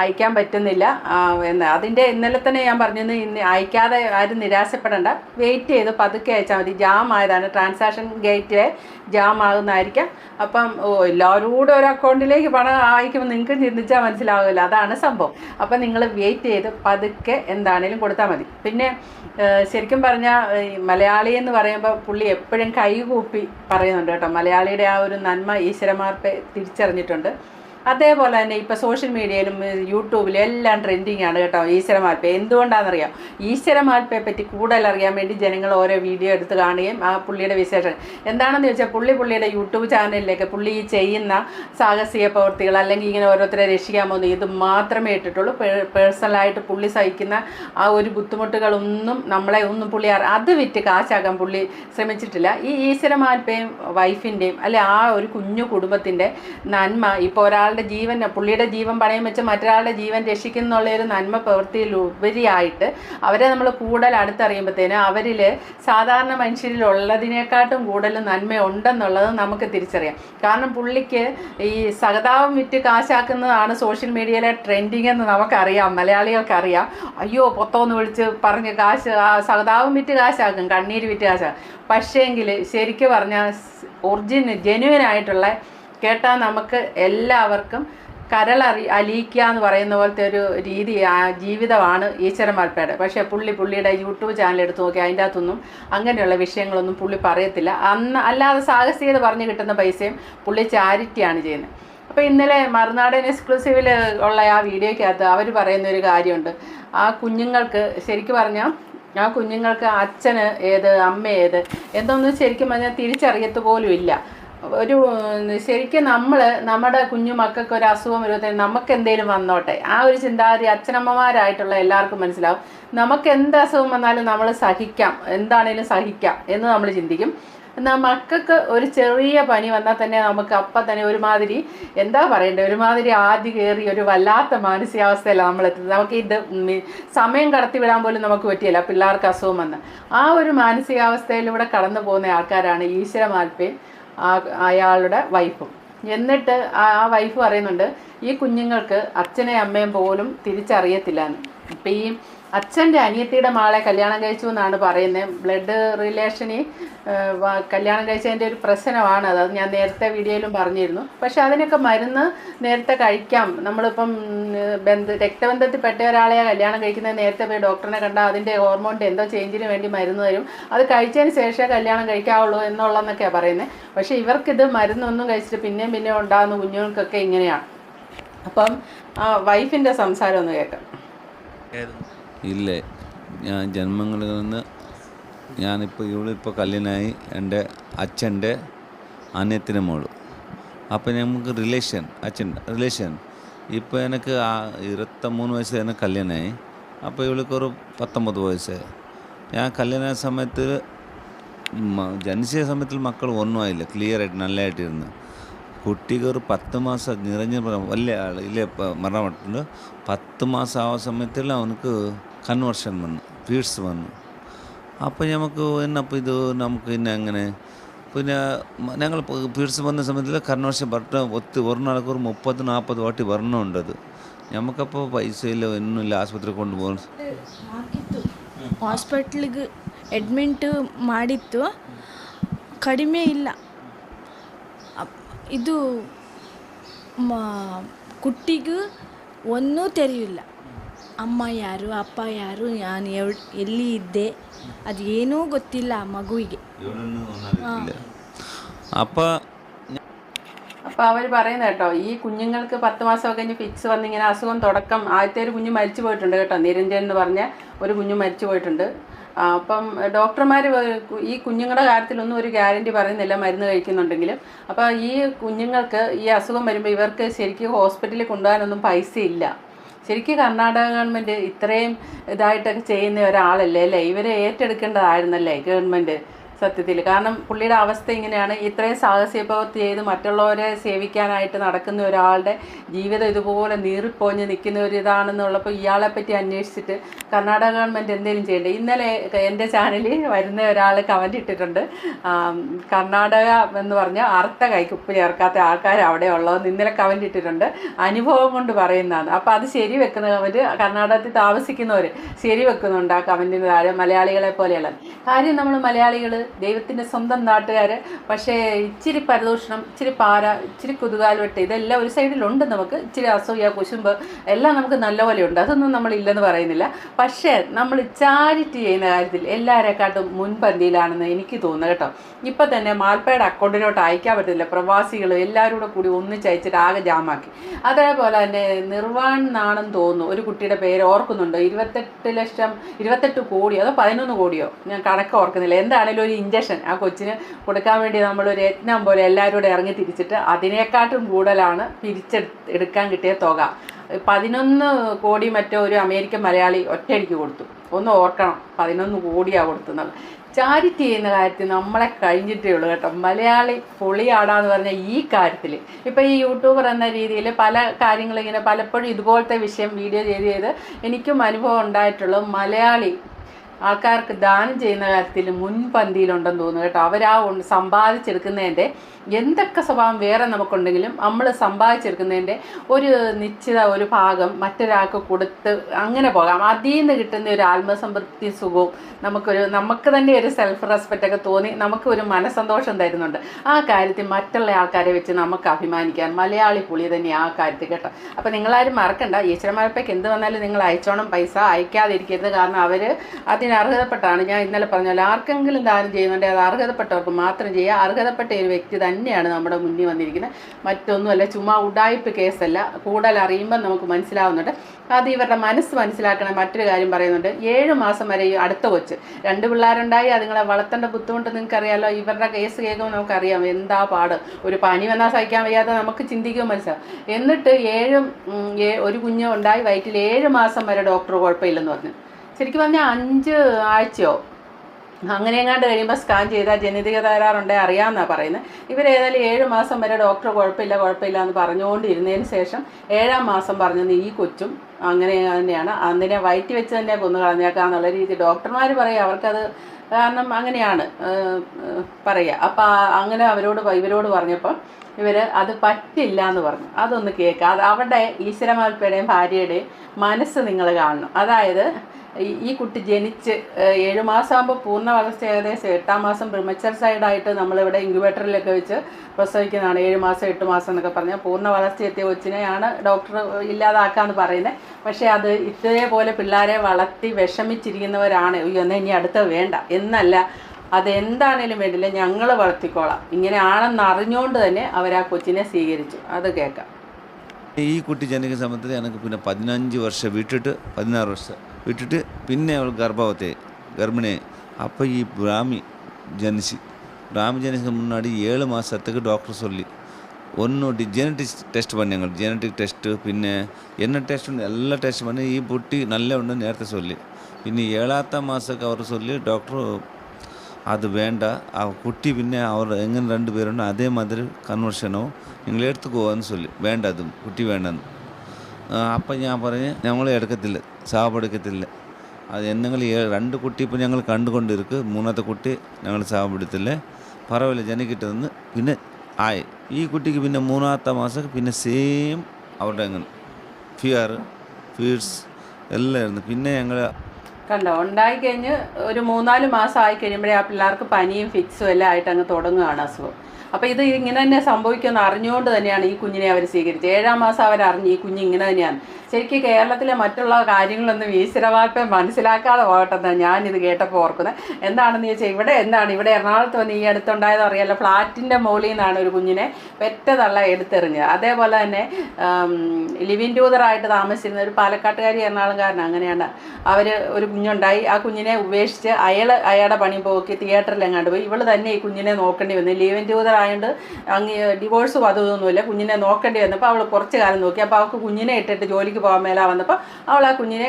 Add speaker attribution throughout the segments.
Speaker 1: അയക്കാൻ പറ്റുന്നില്ല. എന്ന് അതിന്റെ ഇന്നലെ തന്നെ ഞാൻ പറഞ്ഞിരുന്നു ഇന്ന് അയക്കാതെ ആരും നിരാശപ്പെടേണ്ട. വെയിറ്റ് ചെയ്ത് പതുക്കെ അയച്ചാൽ മതി. ജാം ആയതാണ്. ട്രാൻസാക്ഷൻ ഗേറ്റ് ജാം ആകുന്നതായിരിക്കാം. അപ്പം എല്ലാവരും കൂടെ ഒരു അക്കൗണ്ടിലേക്ക് പണം അയക്കുമ്പോൾ നിങ്ങൾക്ക് ചിന്തിച്ചാൽ മനസ്സിലാവില്ല. അതാണ് സംഭവം. അപ്പം നിങ്ങൾ വെയിറ്റ് ചെയ്ത് പതുക്കെ എന്താണേലും കൊടുത്താൽ മതി. പിന്നെ ശരിക്കും പറഞ്ഞാൽ മലയാളി എന്ന് പറയുമ്പോൾ പുള്ളി എപ്പോഴും കൈകൂപ്പി പറയുന്നുണ്ട് കേട്ടോ. മലയാളിയുടെ ആ ഒരു നന്മ ഈശ്വരമാർപ്പെ തിരിച്ചറിഞ്ഞിട്ടുണ്ട്. അതേപോലെ തന്നെ ഇപ്പോൾ സോഷ്യൽ മീഡിയയിലും യൂട്യൂബിലും എല്ലാം ട്രെൻഡിങ് ആണ് കേട്ടോ. ഈശ്വരമാൽപ്പ എന്തുകൊണ്ടാണെന്നറിയാം? ഈശ്വരമാൽപ്പയെ പറ്റി കൂടുതൽ അറിയാൻ വേണ്ടി ജനങ്ങൾ ഓരോ വീഡിയോ എടുത്ത് കാണുകയും ആ പുള്ളിയുടെ വിശേഷം. എന്താണെന്ന് ചോദിച്ചാൽ പുള്ളി പുള്ളിയുടെ യൂട്യൂബ് ചാനലിലേക്ക് പുള്ളി ഈ ചെയ്യുന്ന സാഹസിക പ്രവൃത്തികൾ അല്ലെങ്കിൽ ഇങ്ങനെ ഓരോരുത്തരെ രക്ഷിക്കാൻ പോകുന്ന ഇത് മാത്രമേ ഇട്ടിട്ടുള്ളൂ. പേഴ്സണലായിട്ട് പുള്ളി സഹിക്കുന്ന ആ ഒരു ബുദ്ധിമുട്ടുകളൊന്നും നമ്മളെ ഒന്നും പുള്ളി അത് വിറ്റ് കാശാക്കാൻ പുള്ളി ശ്രമിച്ചിട്ടില്ല. ഈ ഈശ്വരമാൽപ്പയും വൈഫിന്റെയും അല്ലെ ആ ഒരു കുഞ്ഞു കുടുംബത്തിന്റെ നന്മ ഇപ്പോൾ ഒരാളുടെ ജീവൻ പുള്ളിയുടെ ജീവൻ പണയം വെച്ച് മറ്റൊരാളുടെ ജീവൻ രക്ഷിക്കുന്നുള്ള ഒരു നന്മ പ്രവൃത്തിയിൽ ഉപരിയായിട്ട് അവരെ നമ്മൾ കൂടുതൽ അടുത്തറിയുമ്പോഴത്തേന് അവരിൽ സാധാരണ മനുഷ്യരിൽ ഉള്ളതിനേക്കാട്ടും കൂടുതൽ നന്മ ഉണ്ടെന്നുള്ളത് നമുക്ക് തിരിച്ചറിയാം. കാരണം പുള്ളിക്ക് ഈ സഹതാപം വിറ്റ് കാശാക്കുന്നതാണ് സോഷ്യൽ മീഡിയയിലെ ട്രെൻഡിങ് എന്ന് നമുക്കറിയാം മലയാളികൾക്കറിയാം. അയ്യോ പൊത്തോന്ന് വിളിച്ച് പറഞ്ഞ് കാശ് സഹതാപം വിറ്റ് കാശാക്കും കണ്ണീര് വിറ്റ് കാശാക്കും. പക്ഷേങ്കിൽ ശരിക്കും പറഞ്ഞാൽ ഒറിജിനൽ ജെനുവിൻ ആയിട്ടുള്ള കേട്ടാൽ നമുക്ക് എല്ലാവർക്കും കരളറി അലിയിക്കുക എന്ന് പറയുന്ന പോലത്തെ ഒരു രീതി ജീവിതമാണ് ഈശ്വരന്മാർപ്പയുടെ പക്ഷേ പുള്ളി പുള്ളിയുടെ യൂട്യൂബ് ചാനൽ എടുത്ത് നോക്കി അതിന്റെ അകത്തൊന്നും അങ്ങനെയുള്ള വിഷയങ്ങളൊന്നും പുള്ളി പറയത്തില്ല. അന്ന് അല്ലാതെ സാഹസികത പറഞ്ഞു കിട്ടുന്ന പൈസയും പുള്ളി ചാരിറ്റിയാണ് ചെയ്യുന്നത്. അപ്പോൾ ഇന്നലെ മറുനാടൻ എക്സ്ക്ലൂസീവിൽ ഉള്ള ആ വീഡിയോയ്ക്കകത്ത് അവർ പറയുന്ന ഒരു കാര്യമുണ്ട്. ആ കുഞ്ഞുങ്ങൾക്ക് ശരിക്കും പറഞ്ഞാൽ ആ കുഞ്ഞുങ്ങൾക്ക് അച്ഛന് ഏത് അമ്മ ഏത് എന്തൊന്നും ശരിക്കും പറഞ്ഞാൽ തിരിച്ചറിയത്ത് പോലും ഇല്ല. ഒരു ശരിക്കും നമ്മൾ നമ്മുടെ കുഞ്ഞു മക്കൾക്ക് ഒരു അസുഖം വരുമ്പോൾ നമുക്ക് എന്തെങ്കിലും വന്നോട്ടെ. ആ ഒരു ചിന്താഗതി അച്ഛനമ്മമാരായിട്ടുള്ള എല്ലാവർക്കും മനസ്സിലാവും. നമുക്ക് എന്ത് അസുഖം വന്നാലും നമ്മൾ സഹിക്കാം. എന്താണേലും സഹിക്കാം എന്ന് നമ്മൾ ചിന്തിക്കും. എന്നാൽ മക്കൾക്ക് ഒരു ചെറിയ പനി വന്നാൽ തന്നെ നമുക്ക് അപ്പം തന്നെ ഒരുമാതിരി എന്താ പറയണ്ടേ ഒരുമാതിരി ആദ്യ കയറി ഒരു വല്ലാത്ത മാനസികാവസ്ഥയിലാണ് നമ്മൾ എത്തുന്നത്. നമുക്ക് ഇത് സമയം കടത്തി വിടാൻ പോലും നമുക്ക് പറ്റിയല്ല പിള്ളേർക്ക് അസുഖം വന്ന്. ആ ഒരു മാനസികാവസ്ഥയിലൂടെ കടന്നു പോകുന്ന ആൾക്കാരാണ് ഈശ്വരമാൽപ്പയും അയാളുടെ വൈഫും. എന്നിട്ട് ആ ആ വൈഫ് പറയുന്നുണ്ട് ഈ കുഞ്ഞുങ്ങൾക്ക് അച്ഛനെയും അമ്മയും പോലും തിരിച്ചറിയത്തില്ല. എന്ന് ഇപ്പം ഈ അച്ഛന്റെ അനിയത്തിയുടെ മകളെ കല്യാണം കഴിച്ചു എന്നാണ് പറയുന്നത്. ബ്ലഡ് റിലേഷനിൽ കല്യാണം കഴിച്ചതിന്റെ ഒരു പ്രശ്നമാണ്. അത് ഞാൻ നേരത്തെ വീഡിയോയിലും പറഞ്ഞിരുന്നു. പക്ഷെ അതിനൊക്കെ മരുന്ന് നേരത്തെ കഴിക്കാം. നമ്മളിപ്പം ബന്ധ ബന്ധ രക്തബന്ധത്തിൽപ്പെട്ട ഒരാളെ കല്യാണം കഴിക്കുന്നത് നേരത്തെ പോയി ഡോക്ടറിനെ കണ്ടാൽ അതിന്റെ ഹോർമോണിന്റെ എന്തോ ചേഞ്ചിന് വേണ്ടി മരുന്ന് തരും. അത് കഴിച്ചതിന് ശേഷമേ കല്യാണം കഴിക്കാവുള്ളൂ എന്നുള്ളതെന്നൊക്കെയാണ് പറയുന്നത്. പക്ഷേ ഇവർക്കിത് മരുന്നൊന്നും കഴിച്ചിട്ട് പിന്നെയും പിന്നെയും ഉണ്ടാകുന്ന കുഞ്ഞുങ്ങൾക്കൊക്കെ ഇങ്ങനെയാണ്. അപ്പം വൈഫിന്റെ സംസാരം ഒന്ന് കേൾക്കാം.
Speaker 2: ഇല്ലേ. ഞാൻ ജന്മങ്ങളിൽ നിന്ന് ഞാനിപ്പോൾ ഇവളിപ്പോൾ കല്യാണായി. എന്റെ അച്ഛന്റെ അനിയത്തിന്റെ മോൾ. അപ്പോൾ നമുക്ക് റിലേഷൻ അച്ഛൻ റിലേഷൻ ഇപ്പോൾ എനിക്ക് ആ ഇരുപത്തമൂന്ന് വയസ്സ് തന്നെ കല്യാണമായി അപ്പോൾ ഇവൾക്ക് ഒരു പത്തൊമ്പത് വയസ്സ്. ഞാൻ കല്യാണ സമയത്ത് ജനിച്ച സമയത്തിൽ മക്കൾ ഒന്നും ആയില്ല. ക്ലിയർ ആയിട്ട് നല്ലതായിട്ടിരുന്നു കുട്ടിക്ക് ഒരു പത്ത് മാസം നിറഞ്ഞ വലിയ ആൾ ഇല്ലേ മരണപ്പെട്ടിട്ടുണ്ട്. പത്ത് മാസം ആ സമയത്തിൽ അവനക്ക് കൺവേർഷൻ വന്നു പീഡ്സ് വന്നു അപ്പോൾ നമുക്ക് എന്നപ്പോൾ ഇത് നമുക്ക് പിന്നെ അങ്ങനെ പിന്നെ മ- ഞങ്ങൾ പീഡ്സ് വന്ന സമയത്തിൽ കൺവേർഷൻ പറഞ്ഞ ഒത്ത് ഒരു നാൾക്ക് ഒരു മുപ്പത് നാൽപ്പത് വാട്ടി വരണമുണ്ട് അത് നമുക്കപ്പോൾ പൈസ ഇല്ല ഒന്നുമില്ല ആശുപത്രി കൊണ്ടുപോകും
Speaker 3: ಆಗಿತ್ತು ಹಾಸ್ಪಿಟ್ಲಿಗೆ ಅಡ್ಮಿಂಟ್ ಮಾಡಿತ್ತು ಕಡಿಮೆ ಇಲ್ಲ ಅಪ್- ಇದು ಮ ಕುಟ್ಟಿಗೂ ಒಂದೂ ತೆರೆಯಿಲ್ಲ ಅಮ್ಮ ಯಾರು ಅಪ್ಪ ಯಾರು ನಾನು ಎವ್ ಎಲ್ಲಿ ಇದ್ದೆ ಅದು ಏನೂ ಗೊತ್ತಿಲ್ಲ ಆ ಮಗುವಿಗೆ
Speaker 2: അപ്പോൾ
Speaker 1: അപ്പോൾ അവർ പറയുന്നത് കേട്ടോ ഈ കുഞ്ഞുങ്ങൾക്ക് പത്ത് മാസം കഴിഞ്ഞ് ഫിക്സ് വന്ന് ഇങ്ങനെ അസുഖം തുടക്കം ആദ്യത്തെ ഒരു കുഞ്ഞ് മരിച്ചു പോയിട്ടുണ്ട് കേട്ടോ നിരഞ്ജൻ എന്ന് പറഞ്ഞ ഒരു കുഞ്ഞ് മരിച്ചു പോയിട്ടുണ്ട് ആ, അപ്പം ഡോക്ടർമാർ ഈ കുഞ്ഞുങ്ങളുടെ കാര്യത്തിലൊന്നും ഒരു ഗ്യാരണ്ടി പറയുന്നില്ല മരുന്ന് കഴിക്കുന്നുണ്ടെങ്കിലും അപ്പോൾ ഈ കുഞ്ഞുങ്ങൾക്ക് ഈ അസുഖം വരുമ്പോൾ ഇവർക്ക് ശരിക്കും ഹോസ്പിറ്റലിൽ കൊണ്ടുപോകാനൊന്നും പൈസ ഇല്ല ശരിക്കും കർണാടക ഗവൺമെന്റ് ഇത്രയും ഇതായിട്ടൊക്കെ ചെയ്യുന്ന ഒരാളല്ലേ അല്ലേ? ഇവരെ ഏറ്റെടുക്കേണ്ടതായിരുന്നല്ലേ ഗവൺമെന്റ് സത്യത്തിൽ. കാരണം പുള്ളിയുടെ അവസ്ഥ ഇങ്ങനെയാണ്. ഇത്രയും സാഹസിക ചെയ്ത് മറ്റുള്ളവരെ സേവിക്കാനായിട്ട് നടക്കുന്ന ഒരാളുടെ ജീവിതം ഇതുപോലെ നീറിപ്പോഞ്ഞ് നിൽക്കുന്ന ഒരു ഇതാണെന്നുള്ളപ്പോൾ ഇയാളെ പറ്റി അന്വേഷിച്ചിട്ട് കർണാടക ഗവൺമെന്റ് എന്തെങ്കിലും ചെയ്യണ്ടേ? ഇന്നലെ എന്റെ ചാനലിൽ വരുന്ന ഒരാൾ കമന്റ് ഇട്ടിട്ടുണ്ട്. കർണാടക എന്ന് പറഞ്ഞാൽ അർത്ഥ കൈക്ക് ഉപ്പ് ചേർക്കാത്ത ആൾക്കാർ അവിടെ ഉള്ളതെന്ന് ഇന്നലെ കമന്റ് ഇട്ടിട്ടുണ്ട്. അനുഭവം കൊണ്ട് പറയുന്നതാണ്. അപ്പോൾ അത് ശരി വെക്കുന്ന കമന്റ് കർണാടകത്തിൽ താമസിക്കുന്നവർ ശരി വെക്കുന്നുണ്ട് ആ കമന്റിന് താഴെ മലയാളികളെ പോലെയുള്ള കാര്യം നമ്മൾ മലയാളികൾ ദൈവത്തിന്റെ സ്വന്തം നാട്ടുകാർ പക്ഷേ ഇച്ചിരി പരദൂഷണം ഇച്ചിരി പാര ഇച്ചിരി കുതുകാൽവെട്ട് ഇതെല്ലാം ഒരു സൈഡിലുണ്ട് നമുക്ക്. ഇച്ചിരി അസൂയ കുശുമ്പ് എല്ലാം നമുക്ക് നല്ലപോലെ ഉണ്ട് അതൊന്നും നമ്മൾ ഇല്ലെന്ന് പറയുന്നില്ല. പക്ഷേ നമ്മൾ ചാരിറ്റി ചെയ്യുന്ന കാര്യത്തിൽ എല്ലാവരെക്കാട്ടും മുൻപന്തിയിലാണെന്ന് എനിക്ക് തോന്നുന്നു കേട്ടോ. ഇപ്പം തന്നെ മാൽപ്പയുടെ അക്കൗണ്ടിലോട്ട് അയക്കാൻ പറ്റില്ല പ്രവാസികൾ എല്ലാവരും കൂടെ കൂടി ഒന്നിച്ചയച്ചിട്ട് ആകെ ജാമാക്കി. അതേപോലെ തന്നെ നിർവാൺ എന്നാണെന്ന് തോന്നുന്നു. ഒരു കുട്ടിയുടെ പേര് ഓർക്കുന്നുണ്ട്? ഇരുപത്തെട്ട് ലക്ഷം ഇരുപത്തെട്ട് കോടിയോ അതോ പതിനൊന്ന് കോടിയോ? ഞാൻ കണക്ക് ഓർക്കുന്നില്ല. എന്താണേലും ഒരു ഇഞ്ചക്ഷൻ ആ കൊച്ചിന് കൊടുക്കാൻ വേണ്ടി നമ്മളൊരു യത്നം പോലെ എല്ലാവരും കൂടെ ഇറങ്ങി തിരിച്ചിട്ട് അതിനേക്കാട്ടും കൂടുതലാണ് പിരിച്ചെടുക്കാൻ കിട്ടിയ തുക. പതിനൊന്ന് കോടി മറ്റോ ഒരു അമേരിക്കൻ മലയാളി ഒറ്റയടിക്ക് കൊടുത്തു. ഒന്ന് ഓർക്കണം പതിനൊന്ന് കോടിയാണ് കൊടുത്തുന്നത്. ചാരിറ്റി ചെയ്യുന്ന കാര്യത്തിൽ നമ്മളെ കഴിഞ്ഞിട്ടേ ഉള്ളൂ കേട്ടോ. മലയാളി പൊളിയാടാന്ന് പറഞ്ഞ ഈ കാര്യത്തിൽ ഇപ്പം ഈ യൂട്യൂബർ എന്ന രീതിയിൽ പല കാര്യങ്ങളിങ്ങനെ പലപ്പോഴും ഇതുപോലത്തെ വിഷയം വീഡിയോ ചെയ്ത് ചെയ്ത് എനിക്കും അനുഭവം ഉണ്ടായിട്ടുള്ളൂ. മലയാളി ആൾക്കാർക്ക് ദാനം ചെയ്യുന്ന കാര്യത്തിൽ മുൻപന്തിയിലുണ്ടെന്ന് തോന്നുന്നു കേട്ടോ. അവരാ സമ്പാദിച്ചെടുക്കുന്നതിന്റെ എന്തൊക്കെ സ്വഭാവം വേറെ നമുക്കുണ്ടെങ്കിലും നമ്മൾ സമ്പാദിച്ചെടുക്കുന്നതിന്റെ ഒരു നിശ്ചിത ഒരു ഭാഗം മറ്റൊരാൾക്ക് കൊടുത്ത് അങ്ങനെ പോകാം. അതിൽ നിന്ന് കിട്ടുന്ന ഒരു ആത്മസംതൃപ്തി സുഖവും നമുക്കൊരു നമുക്ക് തന്നെ ഒരു സെൽഫ് റെസ്പെക്റ്റ് ഒക്കെ തോന്നി നമുക്ക് ഒരു മനസ്സന്തോഷം തരുന്നുണ്ട്. ആ കാര്യത്തിൽ മറ്റുള്ള ആൾക്കാരെ വെച്ച് നമുക്ക് അഭിമാനിക്കാൻ മലയാളി പുളി തന്നെ ആ കാര്യത്തിൽ കേട്ടോ. അപ്പോൾ നിങ്ങളാരും മറക്കണ്ട. ഈശ്വരന്മാരപ്പേക്ക് എന്ത് വന്നാലും നിങ്ങൾ അയച്ചോണം. പൈസ അയക്കാതിരിക്കരുത്. കാരണം അവർ അതിന് അർഹതപ്പെട്ടാണ്. ഞാൻ ഇന്നലെ പറഞ്ഞല്ലോ ആർക്കെങ്കിലും ദാനം ചെയ്യുന്നുണ്ടെങ്കിൽ അത് അർഹതപ്പെട്ടവർക്ക് മാത്രം ചെയ്യുക. അർഹതപ്പെട്ട ഒരു വ്യക്തി തന്നെയാണ് നമ്മുടെ മുന്നിൽ വന്നിരിക്കുന്നത്. മറ്റൊന്നുമല്ല ചുമ്മാ ഉഡായിപ്പ് കേസല്ല. കൂടുതൽ അറിയുമ്പോൾ നമുക്ക് മനസ്സിലാവുന്നുണ്ട്. അത് ഇവരുടെ മനസ്സ് മനസ്സിലാക്കണം മറ്റൊരു കാര്യം പറയുന്നുണ്ട്. ഏഴ് മാസം വരെ ഈ അടുത്ത കൊച്ച്. രണ്ട് പിള്ളേരുണ്ടായി അതുങ്ങളെ വളർത്തേണ്ട ബുദ്ധിമുട്ട് നിങ്ങൾക്കറിയാലോ. ഇവരുടെ കേസ് കേൾക്കുമ്പോൾ നമുക്കറിയാം എന്താ പാട്. ഒരു പനി വന്നാൽ സഹിക്കാൻ വയ്യാതെ നമുക്ക് ചിന്തിക്കുകയും മനസ്സിലാവും. എന്നിട്ട് ഏഴ് ഒരു കുഞ്ഞ് ഉണ്ടായി വയറ്റിൽ ഏഴ് മാസം വരെ ഡോക്ടർ കുഴപ്പമില്ലെന്ന് പറഞ്ഞു. ശരിക്കും പറഞ്ഞാൽ അഞ്ച് ആഴ്ചയോ? അങ്ങനെ എങ്ങാണ്ട് കഴിയുമ്പോൾ സ്കാൻ ചെയ്താൽ ജനിതക തകരാറുണ്ടേ അറിയാമെന്നാണ് പറയുന്നത്. ഇവരേതായാലും ഏഴ് മാസം വരെ ഡോക്ടർ കുഴപ്പമില്ല കുഴപ്പമില്ല എന്ന് പറഞ്ഞുകൊണ്ടിരുന്നതിന് ശേഷം ഏഴാം മാസം പറഞ്ഞത് ഈ കൊച്ചും അങ്ങനെ തന്നെയാണ്. അതിനെ വയറ്റി വെച്ച് തന്നെ കൊന്നു കളഞ്ഞേക്കാന്നുള്ള രീതി ഡോക്ടർമാർ പറയും. അവർക്കത് കാരണം അങ്ങനെയാണ് പറയുക. അപ്പം അങ്ങനെ അവരോട് ഇവരോട് പറഞ്ഞപ്പോൾ ഇവർ അത് പറ്റില്ല എന്ന് പറഞ്ഞു. അതൊന്ന് കേൾക്കുക അത് അവരുടെ ഈശ്വരമാൽപ്പയുടെയും ഭാര്യയുടെയും മനസ്സ് നിങ്ങൾ കാണണം. അതായത് ഈ- കുട്ടി ജനിച്ച് ഏഴ് മാസമാകുമ്പോൾ പൂർണ വളർച്ച ഏകദേശം എട്ടാം മാസം പ്രിമച്ചർ സൈഡായിട്ട് നമ്മളിവിടെ ഇൻക്യുബേറ്ററിലൊക്കെ വെച്ച് പ്രസവിക്കുന്നതാണ്. ഏഴ് മാസം എട്ട് മാസം എന്നൊക്കെ പറഞ്ഞാൽ പൂർണ വളർച്ച എത്തിയ കൊച്ചിനെയാണ് ഡോക്ടർ ഇല്ലാതാക്കാന്ന് പറയുന്നത് പക്ഷേ അത് ഇതേപോലെ പിള്ളേരെ വളർത്തി വിഷമിച്ചിരിക്കുന്നവരാണ്. അയ്യോ എന്നാൽ ഇനി അടുത്ത വേണ്ട. എന്നല്ല അതെന്താണേലും വേണ്ടില്ല ഞങ്ങൾ വളർത്തിക്കോളാം. ഇങ്ങനെ ആണെന്ന് അറിഞ്ഞുകൊണ്ട് തന്നെ അവർ ആ കൊച്ചിനെ സ്വീകരിച്ചു. അത് കേൾക്കാം
Speaker 2: ഈ കുട്ടി ജനിക്കുന്ന സമയത്ത് എനിക്ക് പിന്നെ പതിനഞ്ച് വർഷം വിട്ടിട്ട് പതിനാറ് വർഷം വിട്ടിട്ട് പിന്നെ അവൾ ഗർഭവത്തെ கர்ப்பிணி அப்போ பிராமி ஜனிசி பிராமி ஜனிசுக்கு முன்னாடி ஏழு மாதத்துக்கு டாக்டர் சொல்லி ஒன்று ஜெனட்டிக்ஸ் டெஸ்ட் பண்ணாங்க ஜெனட்டிக் டெஸ்ட்டு பின்ன என்ன டெஸ்ட் எல்லாம் டெஸ்ட் பண்ணி ஈ പൊട്ടി നല്ല ഉണ്ട് നേരത്തെ சொல்லി പിന്നെ ഏഴാത്ത മാസമൊക്കെ അവർ சொல்லി ഡോക്ടർ അത് വേണ്ട ആ കുട്ടി പിന്നെ അവർ എങ്ങനെ രണ്ട് പേരുണ്ടോ അതേ മാതിരി കൺവെർഷനോ നിങ്ങൾ എടുത്തുക്കോവാന്ന് ചൊല്ലി വേണ്ട അതും കുട്ടി വേണ്ടെന്ന് അപ്പം ഞാൻ പറഞ്ഞ് ഞങ്ങൾ എടുക്കത്തില്ല സാവെടുക്കത്തില്ല അത് എന്തെങ്കിലും രണ്ട് കുട്ടി ഇപ്പോൾ ഞങ്ങൾ കണ്ടുകൊണ്ടിരിക്കും. മൂന്നാമത്തെ കുട്ടി ഞങ്ങൾ സാവെടുത്തില്ല പറവില്ല ജനിക്കിട്ടതെന്ന് പിന്നെ ആയി. ഈ കുട്ടിക്ക് പിന്നെ മൂന്നാമത്തെ മാസം പിന്നെ സെയിം അവരുടെ അങ്ങനെ ഫിയർ ഫീഡ്സ് എല്ലാം ആയിരുന്നു. പിന്നെ ഞങ്ങൾ
Speaker 1: കണ്ടോ ഉണ്ടായി കഴിഞ്ഞ് ഒരു മൂന്നാൽ മാസം ആയി കഴിയുമ്പോഴേ ആ പിള്ളേർക്ക് പനിയും ഫിക്സും എല്ലാം ആയിട്ട് അങ്ങ് തുടങ്ങുകയാണ് അസുഖം. അപ്പോൾ ഇത് ഇങ്ങനെ തന്നെ സംഭവിക്കുമെന്ന് അറിഞ്ഞുകൊണ്ട് തന്നെയാണ് ഈ കുഞ്ഞിനെ അവർ സ്വീകരിച്ചത്. ഏഴാം മാസം അവർ അറിഞ്ഞ് ഈ കുഞ്ഞ് ഇങ്ങനെ തന്നെയാണ്. ശരിക്കും കേരളത്തിലെ മറ്റുള്ള കാര്യങ്ങളൊന്നും ഈശ്വരവാൽപ്പം മനസ്സിലാക്കാതെ പോകട്ടെന്നാണ് ഞാനിത് കേട്ടപ്പോൾ ഓർക്കുന്നത്. എന്താണെന്ന് ചോദിച്ചാൽ ഇവിടെ എന്താണ്? ഇവിടെ എറണാകുളത്ത് വന്ന് ഈ അടുത്തുണ്ടായത് അറിയാലോ ഫ്ലാറ്റിന്റെ മുകളിൽ നിന്നാണ് ഒരു കുഞ്ഞിനെ പെറ്റതള്ള എടുത്തെറിഞ്ഞത്. അതേപോലെ തന്നെ ലിവിൻ ടൂതറായിട്ട് താമസിച്ചിരുന്ന ഒരു പാലക്കാട്ടുകാരി എറണാകുളംകാരൻ അങ്ങനെയാണ് അവർ ഒരു കുഞ്ഞുണ്ടായി. ആ കുഞ്ഞിനെ ഉപേക്ഷിച്ച് അയാൾ അയാളുടെ പണി പോക്കി തിയേറ്ററിൽ എങ്ങാണ്ട് പോയി. ഇവൾ തന്നെ ഈ കുഞ്ഞിനെ നോക്കേണ്ടി വന്നു ലിവിൻ ടൂതർ ആയതുകൊണ്ട് അങ്ങ് ഡിവോഴ്സും അതും ഇതൊന്നുമില്ല കുഞ്ഞിനെ നോക്കേണ്ടി വന്നപ്പോൾ അവൾ കുറച്ച് കാലം നോക്കി. അപ്പോൾ അവൾക്ക് കുഞ്ഞിനെ ഇട്ടിട്ട് ജോലിക്ക് പോകാൻ മേലാ വന്നപ്പോൾ അവൾ ആ കുഞ്ഞിനെ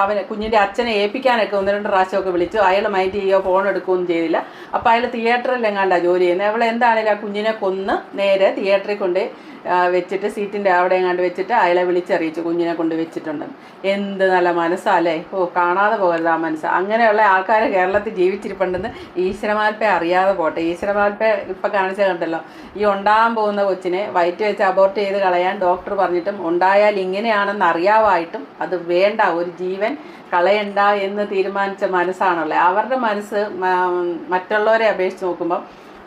Speaker 1: അവനെ കുഞ്ഞിന്റെ അച്ഛനെ ഏൽപ്പിക്കാനൊക്കെ ഒന്ന് രണ്ട് പ്രാവശ്യമൊക്കെ വിളിച്ചു. അയാൾ മൈൻഡ് ചെയ്യുകയോ ഫോൺ എടുക്കുകയൊന്നും ചെയ്തില്ല. അപ്പോൾ അയാൾ തിയേറ്ററിൽ എങ്ങാണ്ടാണ് ജോലി ചെയ്യുന്നത് അവൾ എന്താണെങ്കിലും ആ കുഞ്ഞിനെ കൊന്ന് നേരെ തിയേറ്ററിൽ കൊണ്ട് വെച്ചിട്ട് സീറ്റിന്റെ അവിടെ എങ്ങാണ്ട് വെച്ചിട്ട് അയാളെ വിളിച്ചറിയിച്ചു കുഞ്ഞിനെ കൊണ്ട് വെച്ചിട്ടുണ്ട്. എന്ത് നല്ല മനസ്സല്ലേ ഓ കാണാതെ പോകരുത് ആ മനസ്സ്. അങ്ങനെയുള്ള ആൾക്കാർ കേരളത്തിൽ ജീവിച്ചിരിപ്പുണ്ടെന്ന് ഈശ്വരമാൽപ്പെ അറിയാതെ പോട്ടെ. ഈശ്വരമാൽപ്പെ ഇപ്പം കാണിച്ച കണ്ടല്ലോ ഈ ഉണ്ടാകാൻ പോകുന്ന കൊച്ചിനെ വയറ്റ് വെച്ച് അബോർട്ട് ചെയ്ത് കളയാൻ ഡോക്ടർ പറഞ്ഞിട്ടും ഉണ്ടായാൽ ഇങ്ങനെയാണെന്ന് അറിയാവായിട്ടും അത് വേണ്ട ഒരു ജീവൻ കളയണ്ട എന്ന് തീരുമാനിച്ച മനസ്സാണല്ലേ അവരുടെ മനസ്സ് മറ്റുള്ളവരെ അപേക്ഷിച്ച് നോക്കുമ്പം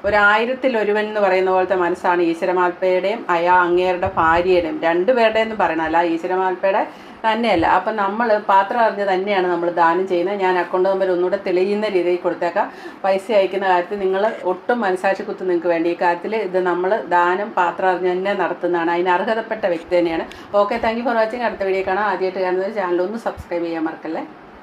Speaker 1: ഒരായിരത്തിൽ ഒരുവൻ എന്ന് പറയുന്ന പോലത്തെ മനസ്സാണ് ഈശ്വരമാൽപ്പയുടെയും അയാ അങ്ങേരുടെ ഭാര്യയുടെയും. രണ്ടുപേരുടെയും എന്ന് പറയണം. അല്ല ഈശ്വരമാൽപ്പയുടെ തന്നെയല്ല. അപ്പം നമ്മൾ പാത്രം അറിഞ്ഞ് തന്നെയാണ് നമ്മൾ ദാനം ചെയ്യുന്നത്. ഞാൻ അക്കൗണ്ട് നമ്പർ ഒന്നുകൂടെ തെളിയുന്ന രീതിയിൽ കൊടുത്തേക്കാം. പൈസ അയക്കുന്ന കാര്യത്തിൽ നിങ്ങൾ ഒട്ടും മനസാക്ഷി കുത്ത് നിങ്ങൾക്ക് വേണ്ടി. ഈ കാര്യത്തിൽ ഇത് നമ്മൾ ദാനം പാത്രം അറിഞ്ഞ് തന്നെ നടത്തുന്നതാണ്. അതിന് അർഹതപ്പെട്ട വ്യക്തി തന്നെയാണ്. Okay thank you for watching. അടുത്ത വീഡിയോ കാണാം. ആദ്യമായിട്ട് കാണുന്നത് ചാനൽ ഒന്ന് സബ്സ്ക്രൈബ് ചെയ്യാൻ മറക്കല്ലേ?